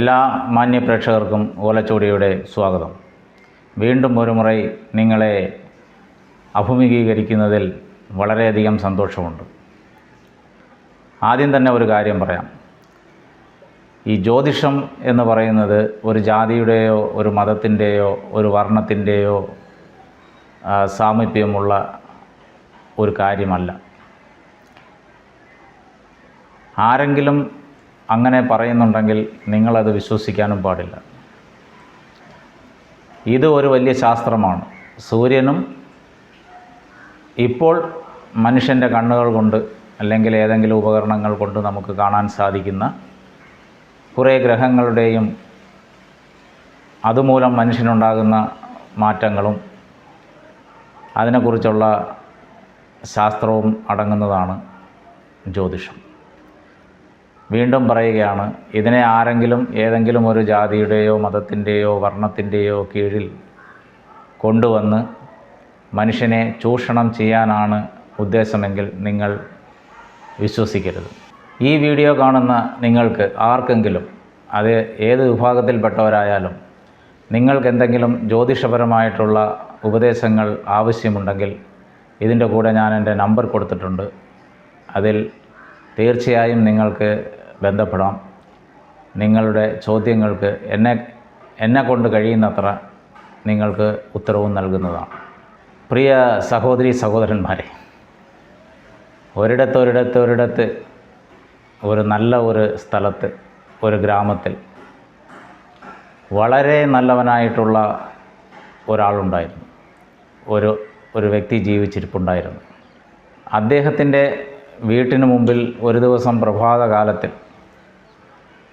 എല്ലാ മാന്യ പ്രേക്ഷകർക്കും ഓലച്ചോടിയുടെ സ്വാഗതം. വീണ്ടും ഒരു മുறை നിങ്ങളെ അഭിമുഖീകരിക്കുന്നതിൽ വളരെയധികം സന്തോഷമുണ്ട്. ആദ്യം തന്നെ ഒരു കാര്യം പറയാം. ഈ ജ്യോതിഷം എന്ന് പറയുന്നത് ഒരു ജാതിയുടെയോ ഒരു മതത്തിന്റെയോ ഒരു വർണത്തിന്റെയോ സാമീപ്യമുള്ള ഒരു കാര്യമല്ല. ആരെങ്കിലും അങ്ങനെ പറയുന്നുണ്ടെങ്കിൽ നിങ്ങളത് വിശ്വസിക്കാനും പാടില്ല. ഇത് ഒരു വലിയ ശാസ്ത്രമാണ്. സൂര്യനും ഇപ്പോൾ മനുഷ്യന്റെ കണ്ണുകൾ കൊണ്ട് അല്ലെങ്കിൽ ഏതെങ്കിലും ഉപകരണങ്ങൾ കൊണ്ട് നമുക്ക് കാണാൻ സാധിക്കുന്ന കുറേ ഗ്രഹങ്ങളുടെയും അതുമൂലം മനുഷ്യനുണ്ടാകുന്ന മാറ്റങ്ങളും അതിനെക്കുറിച്ചുള്ള ശാസ്ത്രവും അടങ്ങുന്നതാണ് ജ്യോതിഷം. വീണ്ടും പറയുകയാണ് ഇതിനെ ആരെങ്കിലും ഏതെങ്കിലും ഒരു ജാതിയുടെയോ മതത്തിന്റെയോ വർണത്തിന്റെയോ കീഴിൽ കൊണ്ടുവന്ന് മനുഷ്യനെ ചൂഷണം ചെയ്യാനാണ് ഉദ്ദേശമെങ്കിൽ നിങ്ങൾ വിശ്വസിക്കരുത്. ഈ വീഡിയോ കാണുന്ന നിങ്ങൾക്ക് ആർക്കെങ്കിലും അത് ഏത് വിഭാഗത്തിൽപ്പെട്ടവരായാലും നിങ്ങൾക്ക് എന്തെങ്കിലും ജ്യോതിഷപരമായിട്ടുള്ള ഉപദേശങ്ങൾ ആവശ്യമുണ്ടെങ്കിൽ ഇതിന്റെ കൂടെ ഞാൻ എന്റെ നമ്പർ കൊടുത്തിട്ടുണ്ട്. അതിൽ തീർച്ചയായും നിങ്ങൾക്ക് ബന്ധപ്പെടാം. നിങ്ങളുടെ ചോദ്യങ്ങൾക്ക് എന്നെ എന്നെ കൊണ്ട് കഴിയുന്നത്ര നിങ്ങൾക്ക് ഉത്തരവും നൽകുന്നതാണ്. പ്രിയ സഹോദരി സഹോദരന്മാരെ ഒരിടത്ത് ഒരിടത്ത് ഒരിടത്ത് ഒരു നല്ല ഒരു സ്ഥലത്ത് ഒരു ഗ്രാമത്തിൽ വളരെ നല്ലവനായിട്ടുള്ള ഒരാളുണ്ടായിരുന്നു. ഒരു ഒരു വ്യക്തി ജീവിച്ചിരിപ്പുണ്ടായിരുന്നു. അദ്ദേഹത്തിന്റെ വീട്ടിന് മുമ്പിൽ ഒരു ദിവസം പ്രഭാതകാലത്തിൽ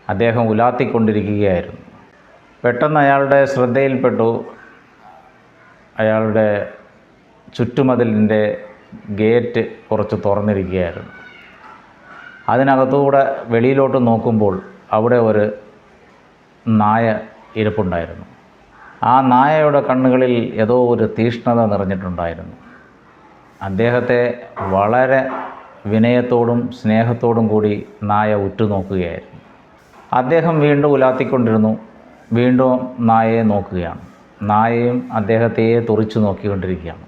അദ്ദേഹം ഉലാത്തിക്കൊണ്ടിരിക്കുകയായിരുന്നു. പെട്ടെന്ന് അയാളുടെ ശ്രദ്ധയിൽപ്പെട്ടു. അയാളുടെ ചുറ്റുമതിലിന്റെ ഗേറ്റ് കുറച്ച് തുറന്നിരിക്കുകയായിരുന്നു. അതിനകത്തുകൂടെ വെളിയിലോട്ട് നോക്കുമ്പോൾ അവിടെ ഒരു നായ ഇരിപ്പുണ്ടായിരുന്നു. ആ നായയുടെ കണ്ണുകളിൽ ഏതോ ഒരു തീഷ്ണത നിറഞ്ഞിട്ടുണ്ടായിരുന്നു. അദ്ദേഹത്തെ വളരെ വിനയത്തോടും സ്നേഹത്തോടും കൂടി നായ ഉറ്റുനോക്കുകയായിരുന്നു. അദ്ദേഹം വീണ്ടും ഉലാത്തിക്കൊണ്ടിരുന്നു. വീണ്ടും നായയെ നോക്കുകയാണ്. നായയും അദ്ദേഹത്തെയെ തുറിച്ചു നോക്കിക്കൊണ്ടിരിക്കുകയാണ്.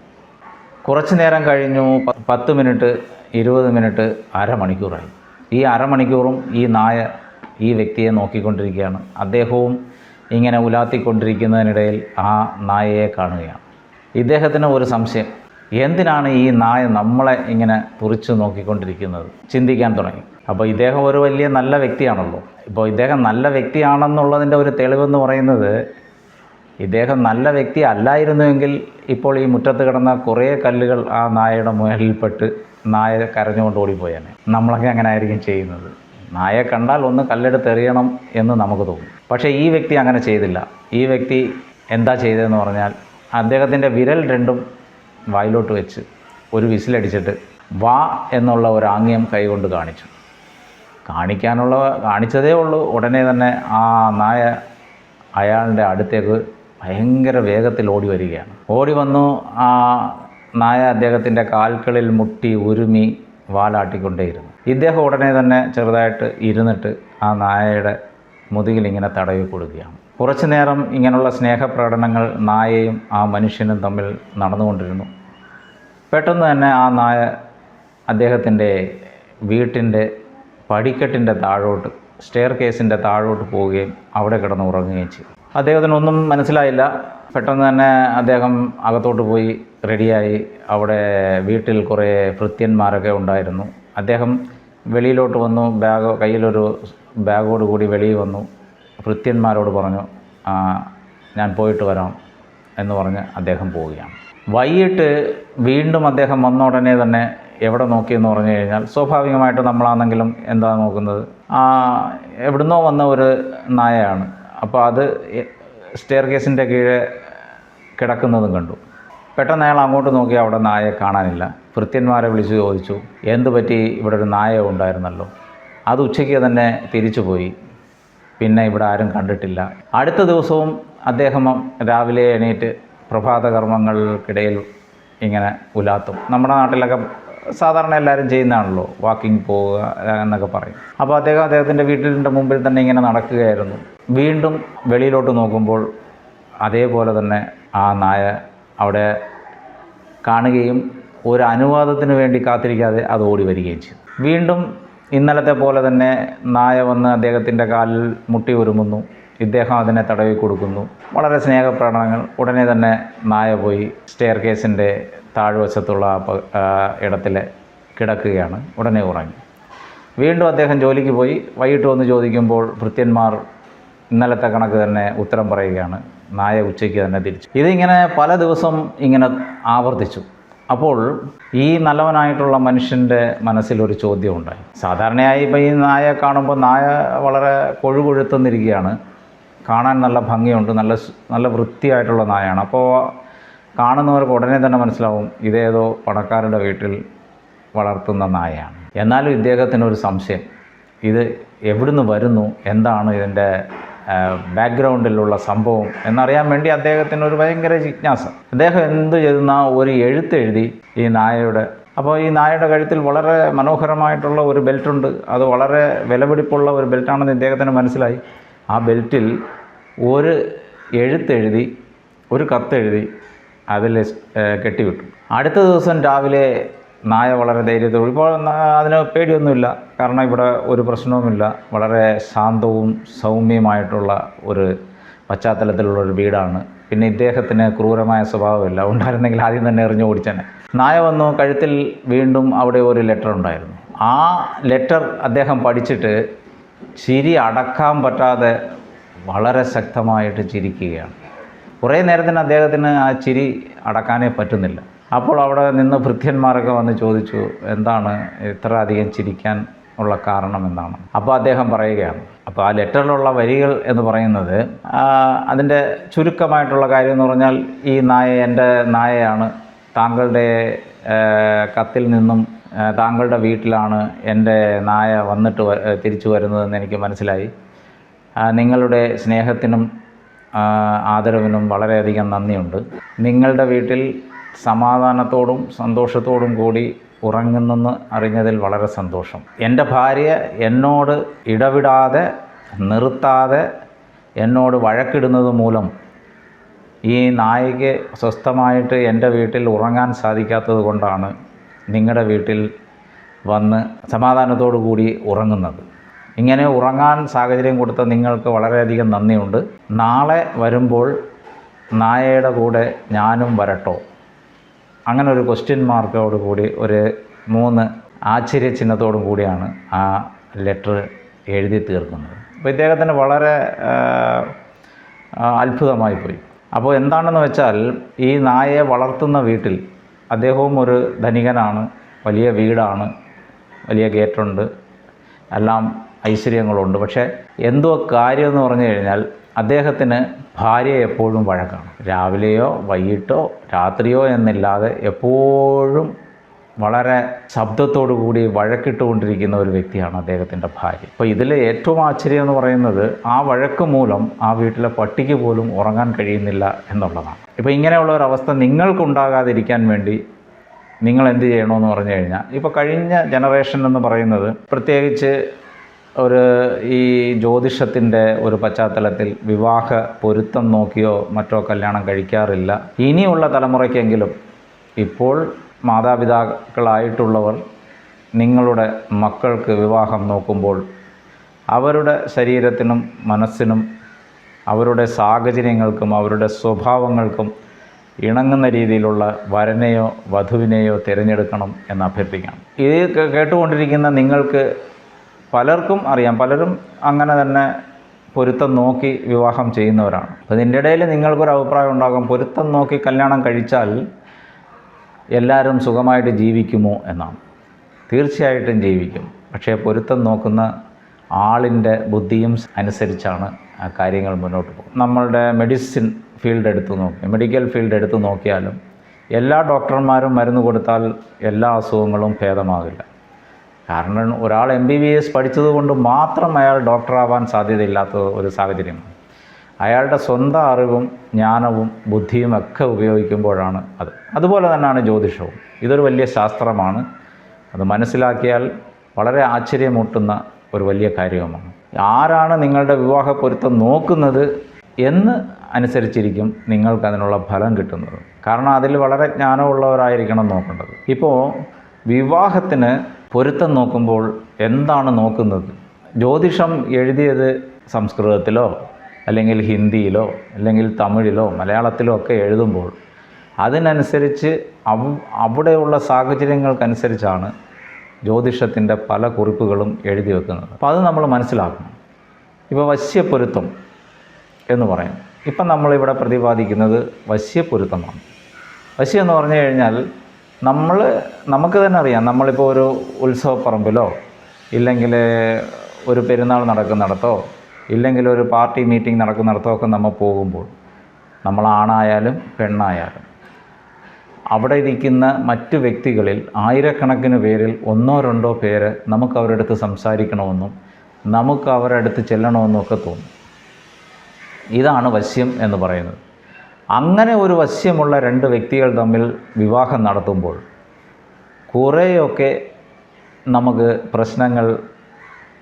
കുറച്ച് നേരം കഴിഞ്ഞു. പത്ത് മിനിറ്റ് ഇരുപത് മിനിറ്റ് അരമണിക്കൂറായി. ഈ അരമണിക്കൂറും ഈ നായ ഈ വ്യക്തിയെ നോക്കിക്കൊണ്ടിരിക്കുകയാണ്. അദ്ദേഹവും ഇങ്ങനെ ഉലാത്തിക്കൊണ്ടിരിക്കുന്നതിനിടയിൽ ആ നായയെ കാണുകയാണ്. ഇദ്ദേഹത്തിന് ഒരു സംശയം. എന്തിനാണ് ഈ നായ നമ്മളെ ഇങ്ങനെ തുറിച്ചു നോക്കിക്കൊണ്ടിരിക്കുന്നത്? ചിന്തിക്കാൻ തുടങ്ങി. അപ്പോൾ ഇദ്ദേഹം ഒരു വലിയ നല്ല വ്യക്തിയാണല്ലോ. ഇപ്പോൾ ഇദ്ദേഹം നല്ല വ്യക്തിയാണെന്നുള്ളതിന്റെ ഒരു തെളിവെന്ന് പറയുന്നത് ഇദ്ദേഹം നല്ല വ്യക്തി അല്ലായിരുന്നുവെങ്കിൽ ഇപ്പോൾ ഈ മുറ്റത്ത് കിടന്ന കുറേ കല്ലുകൾ ആ നായയുടെ മുകളിൽപ്പെട്ട് നായ കരഞ്ഞുകൊണ്ട് ഓടിപ്പോയാണ് നമ്മളൊക്കെ അങ്ങനെ ആയിരിക്കും ചെയ്യുന്നത്. നായയെ കണ്ടാൽ ഒന്ന് കല്ലെടുത്ത് എറിയണം എന്ന് നമുക്ക് തോന്നും. പക്ഷേ ഈ വ്യക്തി അങ്ങനെ ചെയ്തില്ല. ഈ വ്യക്തി എന്താ ചെയ്തതെന്ന് പറഞ്ഞാൽ അദ്ദേഹത്തിന്റെ വിരൽ രണ്ടും വായിലോട്ട് വെച്ച് ഒരു വിസിലടിച്ചിട്ട് വാ എന്നുള്ള ഒരു ആംഗ്യം കൈകൊണ്ട് കാണിച്ചു. കാണിക്കാനുള്ള കാണിച്ചതേ ഉള്ളൂ. ഉടനെ തന്നെ ആ നായ അയാളുടെ അടുത്തേക്ക് ഭയങ്കര വേഗത്തിൽ ഓടി വരികയാണ്. ഓടി വന്നു. ആ നായ അദ്ദേഹത്തിന്റെ കാൽക്കളിൽ മുട്ടി ഉരുമി വാലാട്ടിക്കൊണ്ടേയിരുന്നു. ഇദ്ദേഹം ഉടനെ തന്നെ ചെറുതായിട്ട് ഇരുന്നിട്ട് ആ നായയുടെ മുതുകിൽ ഇങ്ങനെ തടവി കൊടുക്കുകയാണ് കുറച്ചു നേരം ഇങ്ങനെയുള്ള സ്നേഹപ്രകടനങ്ങൾ നായയും ആ മനുഷ്യനും തമ്മിൽ നടന്നുകൊണ്ടിരുന്നു. പെട്ടെന്ന് തന്നെ ആ നായ അദ്ദേഹത്തിന്റെ വീട്ടിന്റെ പടിക്കെട്ടിന്റെ താഴോട്ട് സ്റ്റെയർ കേസിന്റെ താഴോട്ട് പോവുകയും അവിടെ കിടന്ന് ഉറങ്ങുകയും ചെയ്തു. അദ്ദേഹത്തിനൊന്നും മനസ്സിലായില്ല. പെട്ടെന്ന് തന്നെ അദ്ദേഹം അകത്തോട്ട് പോയി റെഡിയായി. അവിടെ വീട്ടിൽ കുറേ ഭൃത്യന്മാരൊക്കെ ഉണ്ടായിരുന്നു. അദ്ദേഹം വെളിയിലോട്ട് വന്നു. ബാഗ് കയ്യിലൊരു ബാഗോട് കൂടി വെളിയിൽ വന്നു. ഭൃത്യന്മാരോട് പറഞ്ഞു ഞാൻ പോയിട്ട് വരാം എന്ന് പറഞ്ഞ് അദ്ദേഹം പോവുകയാണ്. വൈകിട്ട് വീണ്ടും അദ്ദേഹം വന്ന ഉടനെ തന്നെ എവിടെ നോക്കിയെന്ന് പറഞ്ഞു കഴിഞ്ഞാൽ സ്വാഭാവികമായിട്ട് നമ്മളാണെങ്കിലും എന്താ നോക്കുന്നത്? ആ എവിടുന്നോ വന്ന ഒരു നായയാണ്. അപ്പോൾ അത് സ്റ്റെയർ കേസിന്റെ കീഴെ കിടക്കുന്നതും കണ്ടു. പെട്ടെന്ന് അയാൾ അങ്ങോട്ട് നോക്കി അവിടെ നായയെ കാണാനില്ല. ഭൃത്യന്മാരെ വിളിച്ച് ചോദിച്ചു എന്ത് പറ്റി? ഇവിടെ ഒരു നായ ഉണ്ടായിരുന്നല്ലോ. അത് ഉച്ചയ്ക്ക് തന്നെ തിരിച്ചു പോയി. പിന്നെ ഇവിടെ ആരും കണ്ടിട്ടില്ല. അടുത്ത ദിവസവും അദ്ദേഹം രാവിലെ എണീറ്റ് പ്രഭാത കർമ്മങ്ങൾക്കിടയിൽ ഇങ്ങനെ ഉലാത്തും. നമ്മുടെ നാട്ടിലൊക്കെ സാധാരണ എല്ലാവരും ചെയ്യുന്നതാണല്ലോ വാക്കിംഗ് പോവുക എന്നൊക്കെ പറയും. അപ്പോൾ അദ്ദേഹം അദ്ദേഹത്തിന്റെ വീട്ടിന്റെ മുമ്പിൽ തന്നെ ഇങ്ങനെ നടക്കുകയായിരുന്നു. വീണ്ടും വെളിയിലോട്ട് നോക്കുമ്പോൾ അതേപോലെ തന്നെ ആ നായ അവിടെ കാണുകയും ഒരു അനുവാദത്തിന് വേണ്ടി കാത്തിരിക്കാതെ അത് ഓടി വരികയും ചെയ്തു. വീണ്ടും ഇന്നലത്തെ പോലെ തന്നെ നായ വന്ന് അദ്ദേഹത്തിന്റെ കാലിൽ മുട്ടി ഉരുമുന്നു. ഇദ്ദേഹം അതിനെ തടവി കൊടുക്കുന്നു. വളരെ സ്നേഹപ്രകടനങ്ങൾ. ഉടനെ തന്നെ നായ പോയി സ്റ്റെയർ കേസിന്റെ താഴ്വശത്തുള്ള ഇടത്തിൽ കിടക്കുകയാണ്. ഉടനെ ഉറങ്ങി. വീണ്ടും അദ്ദേഹം ജോലിക്ക് പോയി. വൈകിട്ട് വന്ന് ചോദിക്കുമ്പോൾ ഭൃത്യന്മാർ ഇന്നലത്തെ കണക്ക് തന്നെ ഉത്തരം പറയുകയാണ്. നായ ഉച്ചയ്ക്ക് തന്നെ തിരിച്ചു. ഇതിങ്ങനെ പല ദിവസം ഇങ്ങനെ ആവർത്തിച്ചു. അപ്പോൾ ഈ നല്ലവനായിട്ടുള്ള മനുഷ്യന്റെ മനസ്സിലൊരു ചോദ്യം ഉണ്ടായി സാധാരണയായി ഇപ്പോൾ ഈ നായ കാണുമ്പോൾ നായ വളരെ കൊഴുകൊഴുത്തുന്നിരിക്കുകയാണ്. കാണാൻ നല്ല ഭംഗിയുണ്ട് നല്ല നല്ല വൃത്തിയായിട്ടുള്ള നായയാണ്. അപ്പോൾ കാണുന്നവർക്ക് ഉടനെ തന്നെ മനസ്സിലാവും ഇതേതോ പണക്കാരുടെ വീട്ടിൽ വളർത്തുന്ന നായയാണ്. എന്നാലും ഇദ്ദേഹത്തിനൊരു സംശയം. ഇത് എവിടുന്ന് വരുന്നു? എന്താണ് ഇതിന്റെ ബാക്ക്ഗ്രൗണ്ടിലുള്ള സംഭവം എന്നറിയാൻ വേണ്ടി അദ്ദേഹത്തിന് ഒരു ഭയങ്കര ജിജ്ഞാസ. അദ്ദേഹം എന്ത് ചെയ്യുന്ന ഒരു എഴുത്ത് എഴുതി ഈ നായയുടെ. അപ്പോൾ ഈ നായയുടെ കഴുത്തിൽ വളരെ മനോഹരമായിട്ടുള്ള ഒരു ബെൽറ്റുണ്ട്. അത് വളരെ വിലപിടിപ്പുള്ള ഒരു ബെൽറ്റാണെന്ന് ഇദ്ദേഹത്തിന് മനസ്സിലായി. ആ ബെൽറ്റിൽ ഒരു എഴുത്തെഴുതി ഒരു കത്തെഴുതി അതിൽ കെട്ടിവിട്ടു. അടുത്ത ദിവസം രാവിലെ നായ വളരെ ധൈര്യത്തോടെ ഇപ്പോൾ അതിന് പേടിയൊന്നുമില്ല. കാരണം ഇവിടെ ഒരു പ്രശ്നവുമില്ല. വളരെ ശാന്തവും സൗമ്യമായിട്ടുള്ള ഒരു പശ്ചാത്തലത്തിലുള്ള ഒരു വീടാണ്. പിന്നെ ഇദ്ദേഹത്തിന് ക്രൂരമായ സ്വഭാവമില്ല. ഉണ്ടായിരുന്നെങ്കിൽ ആദ്യം തന്നെ എറിഞ്ഞു ഓടിച്ചനെ. നായ വന്നു. കഴുത്തിൽ വീണ്ടും അവിടെ ഒരു ലെറ്റർ ഉണ്ടായിരുന്നു. ആ ലെറ്റർ അദ്ദേഹം പഠിച്ചിട്ട് ചിരി അടക്കാൻ പറ്റാതെ വളരെ ശക്തമായിട്ട് ചിരിക്കുകയാണ്. കുറേ നേരത്തിന് അദ്ദേഹത്തിന് ആ ചിരി അടക്കാനേ പറ്റുന്നില്ല. അപ്പോൾ അവിടെ നിന്ന് ഭൃത്യന്മാരൊക്കെ വന്ന് ചോദിച്ചു എന്താണ് ഇത്ര അധികം ചിരിക്കാൻ ഉള്ള കാരണം എന്താണ്? അപ്പോൾ അദ്ദേഹം പറയുകയാണ് അപ്പോൾ ആ ലെറ്ററിലുള്ള വരികൾ എന്ന് പറയുന്നത് അതിന്റെ ചുരുക്കമായിട്ടുള്ള കാര്യം എന്ന് പറഞ്ഞാൽ ഈ നായ എന്റെ നായയാണ് താങ്കളുടെ കത്തിൽ നിന്നും താങ്കളുടെ വീട്ടിലാണ് എന്റെ നായ വന്നിട്ട് തിരിച്ചു വരുന്നതെന്ന് എനിക്ക് മനസ്സിലായി. നിങ്ങളുടെ സ്നേഹത്തിനും ആദരവിനും വളരെയധികം നന്ദിയുണ്ട്. നിങ്ങളുടെ വീട്ടിൽ സമാധാനത്തോടും സന്തോഷത്തോടും കൂടി ഉറങ്ങുന്നെന്ന് അറിഞ്ഞതിൽ വളരെ സന്തോഷം. എന്റെ ഭാര്യ എന്നോട് ഇടവിടാതെ നിർത്താതെ എന്നോട് വഴക്കിടുന്നത് മൂലം ഈ നായിക സ്വസ്ഥമായിട്ട് എന്റെ വീട്ടിൽ ഉറങ്ങാൻ സാധിക്കാത്തത് കൊണ്ടാണ് നിങ്ങളുടെ വീട്ടിൽ വന്ന് സമാധാനത്തോടു കൂടി ഉറങ്ങുന്നത്. ഇങ്ങനെ ഉറങ്ങാൻ സാഹചര്യം കൊടുത്ത നിങ്ങൾക്ക് വളരെയധികം നന്ദിയുണ്ട്. നാളെ വരുമ്പോൾ നായയുടെ കൂടെ ഞാനും വരട്ടോ. അങ്ങനെ ഒരു ക്വസ്റ്റ്യൻ മാർക്കോട് കൂടി ഒരു മൂന്ന് ആശ്ചര്യ ചിഹ്നത്തോടും കൂടിയാണ് ആ ലെറ്റർ എഴുതി തീർക്കുന്നത്. അപ്പോൾ ഇദ്ദേഹത്തിന് വളരെ അത്ഭുതമായി പോയി. അപ്പോൾ എന്താണെന്ന് വെച്ചാൽ ഈ നായയെ വളർത്തുന്ന വീട്ടിൽ അദ്ദേഹവും ഒരു ധനികനാണ് വലിയ വീടാണ് വലിയ ഗേറ്റുണ്ട് എല്ലാം ഐശ്വര്യങ്ങളുണ്ട്. പക്ഷേ എന്തോ കാര്യം എന്ന് പറഞ്ഞു കഴിഞ്ഞാൽ അദ്ദേഹത്തിന് ഭാര്യ എപ്പോഴും വഴക്കാണ്. രാവിലെയോ വൈകിട്ടോ രാത്രിയോ എന്നില്ലാതെ എപ്പോഴും വളരെ ശബ്ദത്തോടു കൂടി വഴക്കിട്ടുകൊണ്ടിരിക്കുന്ന ഒരു വ്യക്തിയാണ് അദ്ദേഹത്തിന്റെ ഭാര്യ. അപ്പോൾ ഇതിൽ ഏറ്റവും ആശ്ചര്യം എന്ന് പറയുന്നത് ആ വഴക്ക് മൂലം ആ വീട്ടിലെ പട്ടിക്ക് പോലും ഉറങ്ങാൻ കഴിയുന്നില്ല എന്നുള്ളതാണ്. ഇപ്പോൾ ഇങ്ങനെയുള്ള ഒരു അവസ്ഥ നിങ്ങൾക്കുണ്ടാകാതിരിക്കാൻ വേണ്ടി നിങ്ങൾ എന്ത് ചെയ്യണമെന്ന് പറഞ്ഞു കഴിഞ്ഞാൽ ഇപ്പോൾ കഴിഞ്ഞ ജനറേഷൻ എന്ന് പറയുന്നത് പ്രത്യേകിച്ച് ഒരു ഈ ജ്യോതിഷത്തിന്റെ ഒരു പശ്ചാത്തലത്തിൽ വിവാഹ പൊരുത്തം നോക്കിയോ മറ്റോ കല്യാണം കഴിക്കാറില്ല. ഇനിയുള്ള തലമുറയ്ക്കെങ്കിലും ഇപ്പോൾ മാതാപിതാക്കളായിട്ടുള്ളവർ നിങ്ങളുടെ മക്കൾക്ക് വിവാഹം നോക്കുമ്പോൾ അവരുടെ ശരീരത്തിനും മനസ്സിനും അവരുടെ സാഹചര്യങ്ങൾക്കും അവരുടെ സ്വഭാവങ്ങൾക്കും ഇണങ്ങുന്ന രീതിയിലുള്ള വരനെയോ വധുവിനെയോ തിരഞ്ഞെടുക്കണം എന്ന് അഭ്യർത്ഥിക്കണം ഇത് കേട്ടുകൊണ്ടിരിക്കുന്ന നിങ്ങൾക്ക് പലർക്കും അറിയാം. പലരും അങ്ങനെ തന്നെ പൊരുത്തം നോക്കി വിവാഹം ചെയ്യുന്നവരാണ്. അപ്പോൾ ഇതിന്റെ ഇടയിൽ നിങ്ങൾക്കൊരു അഭിപ്രായം ഉണ്ടാകും. പൊരുത്തം നോക്കി കല്യാണം കഴിച്ചാൽ എല്ലാവരും സുഖമായിട്ട് ജീവിക്കുമോ എന്നാണ്. തീർച്ചയായിട്ടും ജീവിക്കും. പക്ഷേ പൊരുത്തം നോക്കുന്ന ആളിന്റെ ബുദ്ധിയും അനുസരിച്ചാണ് ആ കാര്യങ്ങൾ മുന്നോട്ട് പോകും നമ്മളുടെ മെഡിസിൻ ഫീൽഡ് എടുത്ത് നോക്കി മെഡിക്കൽ ഫീൽഡ് എടുത്ത് നോക്കിയാലും എല്ലാ ഡോക്ടർമാരും മരുന്ന് കൊടുത്താൽ എല്ലാ അസുഖങ്ങളും ഭേദമാകില്ല. കാരണം ഒരാൾ എം ബി ബി എസ് പഠിച്ചത് കൊണ്ട് മാത്രം അയാൾ ഡോക്ടറാവാൻ സാധ്യതയില്ലാത്ത ഒരു സാഹചര്യമാണ് അയാളുടെ സ്വന്തം അറിവും ജ്ഞാനവും ബുദ്ധിയും ഒക്കെ ഉപയോഗിക്കുമ്പോഴാണ് അത്. അതുപോലെ തന്നെയാണ് ജ്യോതിഷവും. ഇതൊരു വലിയ ശാസ്ത്രമാണ്. അത് മനസ്സിലാക്കിയാൽ വളരെ ആശ്ചര്യമൂട്ടുന്ന ഒരു വലിയ കാര്യവുമാണ്. ആരാണ് നിങ്ങളുടെ വിവാഹ പൊരുത്തം നോക്കുന്നത് എന്ന് അനുസരിച്ചിരിക്കും നിങ്ങൾക്ക് അതിനുള്ള ഫലം കിട്ടുന്നത്. കാരണം അതിൽ വളരെ ജ്ഞാനമുള്ളവരായിരിക്കണം നോക്കേണ്ടത്. ഇപ്പോൾ വിവാഹത്തിന് പൊരുത്തം നോക്കുമ്പോൾ എന്താണ് നോക്കുന്നത്? ജ്യോതിഷം എഴുതിയത് സംസ്കൃതത്തിലോ അല്ലെങ്കിൽ ഹിന്ദിയിലോ അല്ലെങ്കിൽ തമിഴിലോ മലയാളത്തിലോ ഒക്കെ എഴുതുമ്പോൾ അതിനനുസരിച്ച് അവ അവിടെയുള്ള സാഹചര്യങ്ങൾക്കനുസരിച്ചാണ് ജ്യോതിഷത്തിന്റെ പല കുറിപ്പുകളും എഴുതി വെക്കുന്നത്. അപ്പോൾ അത് നമ്മൾ മനസ്സിലാക്കണം. ഇപ്പോൾ വശ്യപ്പൊരുത്തം എന്ന് പറയും. ഇപ്പം നമ്മളിവിടെ പ്രതിപാദിക്കുന്നത് വശ്യപ്പൊരുത്തമാണ് വശ്യം എന്ന് പറഞ്ഞു കഴിഞ്ഞാൽ നമ്മൾ നമുക്ക് തന്നെ അറിയാം. നമ്മളിപ്പോൾ ഒരു ഉത്സവപ്പറമ്പിലോ ഇല്ലെങ്കിൽ ഒരു പെരുന്നാൾ നടക്കുന്നിടത്തോ ഇല്ലെങ്കിൽ ഒരു പാർട്ടി മീറ്റിംഗ് നടക്കുന്നിടത്തോ ഒക്കെ നമ്മൾ പോകുമ്പോൾ നമ്മൾ ആണായാലും പെണ്ണായാലും അവിടെ ഇരിക്കുന്ന മറ്റു വ്യക്തികളിൽ ആയിരക്കണക്കിന് പേരിൽ ഒന്നോ രണ്ടോ പേര് നമുക്ക് അവരുടെ അടുത്ത് സംസാരിക്കണമെന്നും നമുക്ക് അവരുടെ അടുത്ത് ചെല്ലണമെന്നും ഒക്കെ തോന്നും. ഇതാണ് വശ്യം എന്ന് പറയുന്നത്. അങ്ങനെ ഒരു വശ്യമുള്ള രണ്ട് വ്യക്തികൾ തമ്മിൽ വിവാഹം നടത്തുമ്പോൾ കുറേയൊക്കെ നമുക്ക് പ്രശ്നങ്ങൾ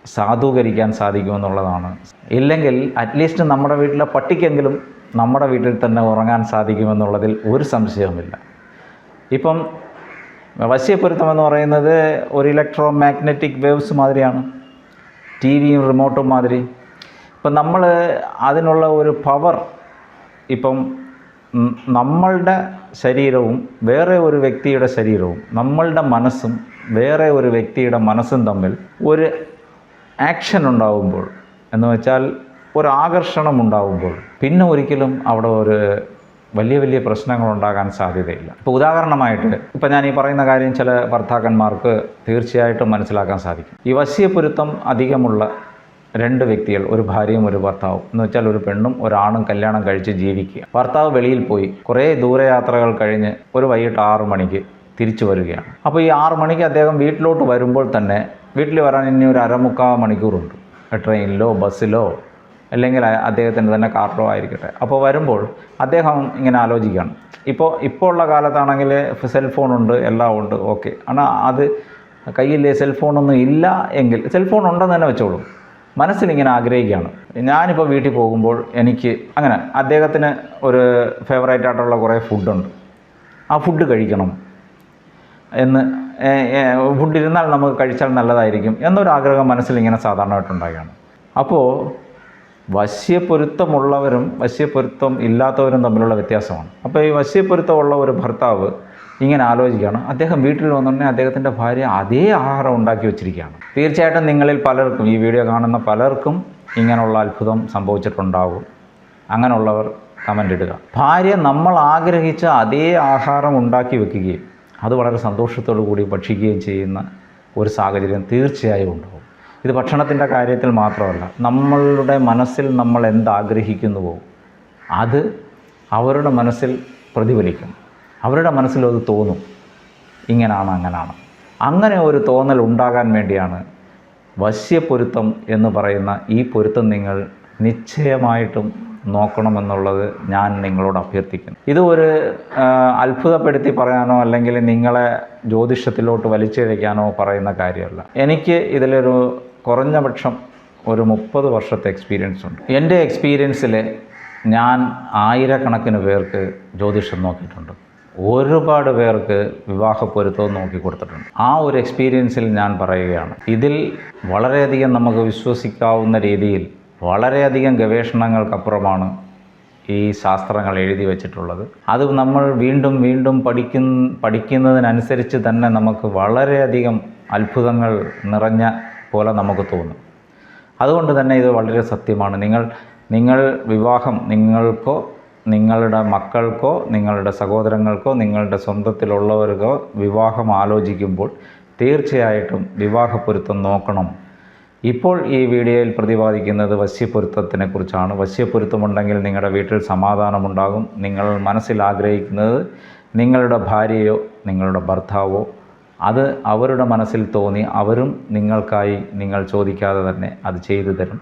സാധൂകരിക്കാൻ സാധിക്കുമെന്നുള്ളതാണ്. ഇല്ലെങ്കിൽ അറ്റ്ലീസ്റ്റ് നമ്മുടെ വീട്ടിലെ പട്ടിക്കെങ്കിലും നമ്മുടെ വീട്ടിൽ തന്നെ ഉറങ്ങാൻ സാധിക്കുമെന്നുള്ളതിൽ ഒരു സംശയവുമില്ല. ഇപ്പം വശ്യപ്പൊരുത്തം എന്ന് പറയുന്നത് ഒരു ഇലക്ട്രോ മാഗ്നറ്റിക് വേവ്സ് മാതിരിയാണ്. ടി വിയും റിമോട്ടും മാതിരി. ഇപ്പം നമ്മൾ അതിനുള്ള ഒരു പവർ ഇപ്പം നമ്മളുടെ ശരീരവും വേറെ ഒരു വ്യക്തിയുടെ ശരീരവും നമ്മളുടെ മനസ്സും വേറെ ഒരു വ്യക്തിയുടെ മനസ്സും തമ്മിൽ ഒരു ആക്ഷൻ ഉണ്ടാവുമ്പോൾ എന്ന് വെച്ചാൽ ഒരു ആകർഷണം ഉണ്ടാവുമ്പോൾ പിന്നെ ഒരിക്കലും അവിടെ ഒരു വലിയ വലിയ പ്രശ്നങ്ങൾ ഉണ്ടാകാൻ സാധ്യതയില്ല. ഇപ്പോൾ ഉദാഹരണമായിട്ട് ഇപ്പം ഞാൻ ഈ പറയുന്ന കാര്യം ചില ഭർത്താക്കന്മാർക്ക് തീർച്ചയായിട്ടും മനസ്സിലാക്കാൻ സാധിക്കും. ഈ വശ്യപ്പൊരുത്തം അധികമുള്ള രണ്ട് വ്യക്തികൾ ഒരു ഭാര്യയും ഒരു ഭർത്താവും എന്ന് വെച്ചാൽ ഒരു പെണ്ണും ഒരാണും കല്യാണം കഴിച്ച് ജീവിക്കുക ഭർത്താവ് വെളിയിൽ പോയി കുറേ ദൂരയാത്രകൾ കഴിഞ്ഞ് ഒരു വൈകിട്ട് ആറു മണിക്ക് തിരിച്ചു വരികയാണ് അപ്പോൾ ഈ ആറു മണിക്ക് അദ്ദേഹം വീട്ടിലോട്ട് വരുമ്പോൾ തന്നെ വീട്ടിൽ വരാൻ ഇനി ഒരു അരമുക്കാൽ മണിക്കൂറുണ്ട് ട്രെയിനിലോ ബസ്സിലോ അല്ലെങ്കിൽ അ- അദ്ദേഹത്തിൻ്റെ തന്നെ കാറിലോ ആയിരിക്കട്ടെ അപ്പോൾ വരുമ്പോൾ അദ്ദേഹം ഇങ്ങനെ ആലോചിക്കുകയാണ് ഇപ്പോൾ ഇപ്പോൾ ഉള്ള കാലത്താണെങ്കിൽ സെൽഫോണുണ്ട് എല്ലാം ഉണ്ട് ഓക്കെ ஆனால் അത് കയ്യിൽ സെൽഫോണൊന്നും ഇല്ല എങ്കിൽ സെൽഫോൺ ഉണ്ടെന്ന് തന്നെ വെച്ചോളൂ മനസ്സിലിങ്ങനെ ആഗ്രഹിക്കുകയാണ്. ഞാനിപ്പോൾ വീട്ടിൽ പോകുമ്പോൾ എനിക്ക് അങ്ങനെ അദ്ദേഹത്തിന് ഒരു ഫേവറേറ്റ് ആയിട്ടുള്ള കുറേ ഫുഡുണ്ട് ആ ഫുഡ് കഴിക്കണം എന്ന് ഫുഡ് ഇരുന്നാൽ നമുക്ക് കഴിച്ചാൽ നല്ലതായിരിക്കും എന്നൊരു ആഗ്രഹം മനസ്സിലിങ്ങനെ സാധാരണയായിട്ടുണ്ടാകുകയാണ് അപ്പോൾ വശ്യപ്പൊരുത്തമുള്ളവരും വശ്യപ്പൊരുത്തം ഇല്ലാത്തവരും തമ്മിലുള്ള വ്യത്യാസമാണ്. അപ്പോൾ ഈ വശ്യപ്പൊരുത്തമുള്ള ഒരു ഭർത്താവ് ഇങ്ങനെ ആലോചിക്കുകയാണ്. അദ്ദേഹം വീട്ടിൽ വന്നിട്ടുണ്ടെങ്കിൽ അദ്ദേഹത്തിന്റെ ഭാര്യ അതേ ആഹാരം ഉണ്ടാക്കി വെച്ചിരിക്കുകയാണ്. തീർച്ചയായിട്ടും നിങ്ങളിൽ പലർക്കും ഈ വീഡിയോ കാണുന്ന പലർക്കും ഇങ്ങനെയുള്ള അത്ഭുതം സംഭവിച്ചിട്ടുണ്ടാകും. അങ്ങനെയുള്ളവർ കമന്റ് ഇടുക. ഭാര്യ നമ്മൾ ആഗ്രഹിച്ച അതേ ആഹാരം ഉണ്ടാക്കി വെക്കുകയും അത് വളരെ സന്തോഷത്തോടു കൂടി ഭക്ഷിക്കുകയും ചെയ്യുന്ന ഒരു സാഹചര്യം തീർച്ചയായും ഉണ്ടാവും ഇത് ഭക്ഷണത്തിന്റെ കാര്യത്തിൽ മാത്രമല്ല നമ്മളുടെ മനസ്സിൽ നമ്മൾ എന്താഗ്രഹിക്കുന്നുവോ അത് അവരുടെ മനസ്സിൽ പ്രതിഫലിക്കും. അവരുടെ മനസ്സിലത് തോന്നും. ഇങ്ങനാണ് അങ്ങനാണ്. അങ്ങനെ ഒരു തോന്നൽ ഉണ്ടാകാൻ വേണ്ടിയാണ് വശ്യപൊരുത്തം എന്ന് പറയുന്ന ഈ പൊരുത്തം നിങ്ങൾ നിശ്ചയമായിട്ടും നോക്കണമെന്നുള്ളത് ഞാൻ നിങ്ങളോട് അഭ്യർത്ഥിക്കുന്നു. ഇത് ഒരു അത്ഭുതപ്പെടുത്തി പറയാനോ അല്ലെങ്കിൽ നിങ്ങളെ ജ്യോതിഷത്തിലോട്ട് വലിച്ചിഴയ്ക്കാനോ പറയുന്ന കാര്യമല്ല. എനിക്ക് ഇതിലൊരു കുറഞ്ഞ പക്ഷം ഒരു മുപ്പത് വർഷത്തെ എക്സ്പീരിയൻസ് ഉണ്ട്. എന്റെ എക്സ്പീരിയൻസിൽ ഞാൻ ആയിരക്കണക്കിന് പേർക്ക് ജ്യോതിഷം നോക്കിയിട്ടുണ്ട്. ഒരുപാട് പേർക്ക് വിവാഹ പൊരുത്തവും നോക്കി കൊടുത്തിട്ടുണ്ട്. ആ ഒരു എക്സ്പീരിയൻസിൽ ഞാൻ പറയുകയാണ്. ഇതിൽ വളരെയധികം നമുക്ക് വിശ്വസിക്കാവുന്ന രീതിയിൽ വളരെയധികം ഗവേഷണങ്ങൾക്കപ്പുറമാണ് ഈ ശാസ്ത്രങ്ങൾ എഴുതി വച്ചിട്ടുള്ളത്. അത് നമ്മൾ വീണ്ടും വീണ്ടും പഠിക്കുന്ന പഠിക്കുന്നതിനനുസരിച്ച് തന്നെ നമുക്ക് വളരെയധികം അത്ഭുതങ്ങൾ നിറഞ്ഞ പോലെ നമുക്ക് തോന്നും. അതുകൊണ്ട് തന്നെ ഇത് വളരെ സത്യമാണ്. നിങ്ങൾ നിങ്ങൾ വിവാഹം നിങ്ങൾക്കോ നിങ്ങളുടെ മക്കൾക്കോ നിങ്ങളുടെ സഹോദരങ്ങൾക്കോ നിങ്ങളുടെ സ്വന്തത്തിലുള്ളവർക്കോ വിവാഹം ആലോചിക്കുമ്പോൾ തീർച്ചയായിട്ടും വിവാഹപ്പൊരുത്തം നോക്കണം. ഇപ്പോൾ ഈ വീഡിയോയിൽ പ്രതിപാദിക്കുന്നത് വശ്യപ്പൊരുത്തത്തിനെ കുറിച്ചാണ് വശ്യപ്പൊരുത്തമുണ്ടെങ്കിൽ നിങ്ങളുടെ വീട്ടിൽ സമാധാനമുണ്ടാകും. നിങ്ങൾ മനസ്സിൽ ആഗ്രഹിക്കുന്നത് നിങ്ങളുടെ ഭാര്യയോ നിങ്ങളുടെ ഭർത്താവോ അത് അവരുടെ മനസ്സിൽ തോന്നി അവരും നിങ്ങൾക്കായി നിങ്ങൾ ചോദിക്കാതെ തന്നെ അത് ചെയ്തു തരും.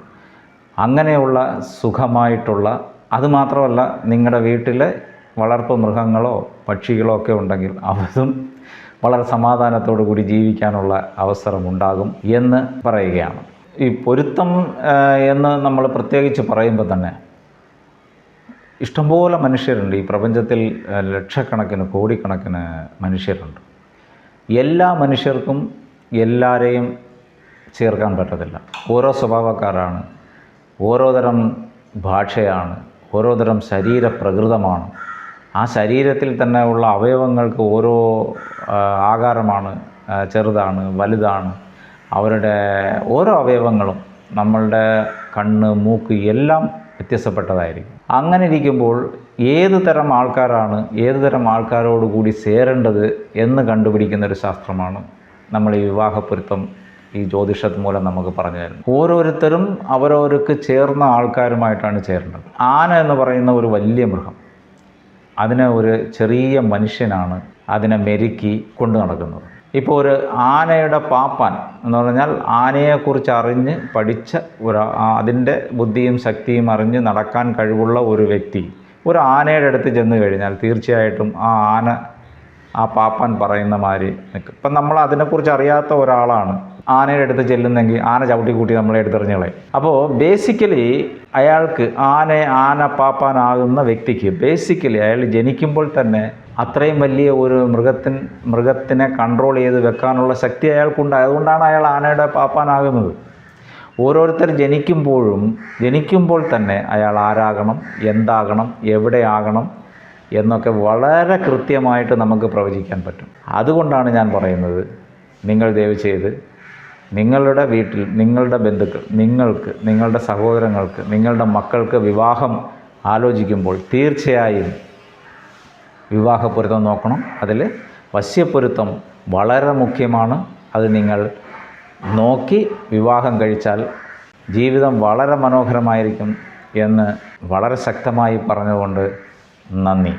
അങ്ങനെയുള്ള സുഖമായിട്ടുള്ള അതുമാത്രമല്ല നിങ്ങളുടെ വീട്ടിൽ വളർപ്പ് മൃഗങ്ങളോ പക്ഷികളോ ഒക്കെ ഉണ്ടെങ്കിൽ അവരും വളരെ സമാധാനത്തോടു കൂടി ജീവിക്കാനുള്ള അവസരമുണ്ടാകും എന്ന് പറയുകയാണ്. ഈ പൊരുത്തം എന്ന് നമ്മൾ പ്രത്യേകിച്ച് പറയുമ്പോൾ തന്നെ ഇഷ്ടംപോലെ മനുഷ്യരുണ്ട്. ഈ പ്രപഞ്ചത്തിൽ ലക്ഷക്കണക്കിന് കോടിക്കണക്കിന് മനുഷ്യരുണ്ട്. എല്ലാ മനുഷ്യർക്കും എല്ലാവരെയും ചേർക്കാൻ പറ്റത്തില്ല. ഓരോ സ്വഭാവക്കാരാണ് ഓരോ തരം ഭാഷയാണ് ഓരോ തരം ശരീരപ്രകൃതമാണ്. ആ ശരീരത്തിൽ തന്നെ ഉള്ള അവയവങ്ങൾക്ക് ഓരോ ആകാരമാണ് ചെറുതാണ് വലുതാണ്. അവരുടെ ഓരോ അവയവങ്ങളും നമ്മളുടെ കണ്ണ് മൂക്ക് എല്ലാം വ്യത്യസ്തപ്പെട്ടതായിരിക്കും. അങ്ങനെ ഇരിക്കുമ്പോൾ ഏത് തരം ആൾക്കാരാണ് ഏത് തരം ആൾക്കാരോട് കൂടി ചേരേണ്ടത് എന്ന് കണ്ടുപിടിക്കുന്ന ഒരു ശാസ്ത്രമാണ് നമ്മൾ ഈ വിവാഹപ്പൊരുത്തം ഈ ജ്യോതിഷത്ത് മൂലം നമുക്ക് പറഞ്ഞു തരുന്നത്. ഓരോരുത്തരും അവരവർക്ക് ചേർന്ന ആൾക്കാരുമായിട്ടാണ് ചേരേണ്ടത്. ആന എന്ന് പറയുന്ന ഒരു വലിയ മൃഗം അതിനെ ഒരു ചെറിയ മനുഷ്യനാണ് അതിനെ മെരുക്കി കൊണ്ടു നടക്കുന്നത്. ഇപ്പോൾ ഒരു ആനയുടെ പാപ്പാൻ എന്ന് പറഞ്ഞാൽ ആനയെക്കുറിച്ച് അറിഞ്ഞ് പഠിച്ച ഒരു അതിന്റെ ബുദ്ധിയും ശക്തിയും അറിഞ്ഞ് നടക്കാൻ കഴിവുള്ള ഒരു വ്യക്തി ഒരു ആനയുടെ അടുത്ത് ചെന്ന് കഴിഞ്ഞാൽ തീർച്ചയായിട്ടും ആ ആന ആ പാപ്പാൻ പറയുന്ന മാതിരി നിൽക്കും. ഇപ്പം നമ്മൾ അതിനെക്കുറിച്ച് അറിയാത്ത ഒരാളാണ്. ആനയുടെ അടുത്ത് ചെല്ലുന്നെങ്കിൽ ആന ചവിട്ടി കൂട്ടി നമ്മളെ എടുത്തെറിഞ്ഞ് അപ്പോൾ ബേസിക്കലി അയാൾക്ക് ആന ആന പാപ്പാനാകുന്ന വ്യക്തിക്ക് ബേസിക്കലി അയാൾ ജനിക്കുമ്പോൾ തന്നെ അത്രയും വലിയ ഒരു മൃഗത്തിൻ മൃഗത്തിനെ കൺട്രോൾ ചെയ്ത് വെക്കാനുള്ള ശക്തി അയാൾക്കുണ്ട് അതുകൊണ്ടാണ് അയാൾ ആനയുടെ പാപ്പാനാകുന്നത് ഓരോരുത്തർ ജനിക്കുമ്പോഴും ജനിക്കുമ്പോൾ തന്നെ അയാൾ ആരാകണം എന്താകണം എവിടെയാകണം എന്നൊക്കെ വളരെ കൃത്യമായിട്ട് നമുക്ക് പ്രവചിക്കാൻ പറ്റും. അതുകൊണ്ടാണ് ഞാൻ പറയുന്നത് നിങ്ങൾ ദയവ് ചെയ്ത് നിങ്ങളുടെ വീട്ടിൽ നിങ്ങളുടെ ബന്ധുക്കൾ നിങ്ങൾക്ക് നിങ്ങളുടെ സഹോദരങ്ങൾക്ക് നിങ്ങളുടെ മക്കൾക്ക് വിവാഹം ആലോചിക്കുമ്പോൾ തീർച്ചയായും വിവാഹപ്പൊരുത്തം നോക്കണം. അതിൽ വശ്യപ്പൊരുത്തം വളരെ മുഖ്യമാണ്. അത് നിങ്ങൾ നോക്കി വിവാഹം കഴിച്ചാൽ ജീവിതം വളരെ മനോഹരമായിരിക്കും എന്ന് വളരെ ശക്തമായി പറഞ്ഞുകൊണ്ട് നന്ദി.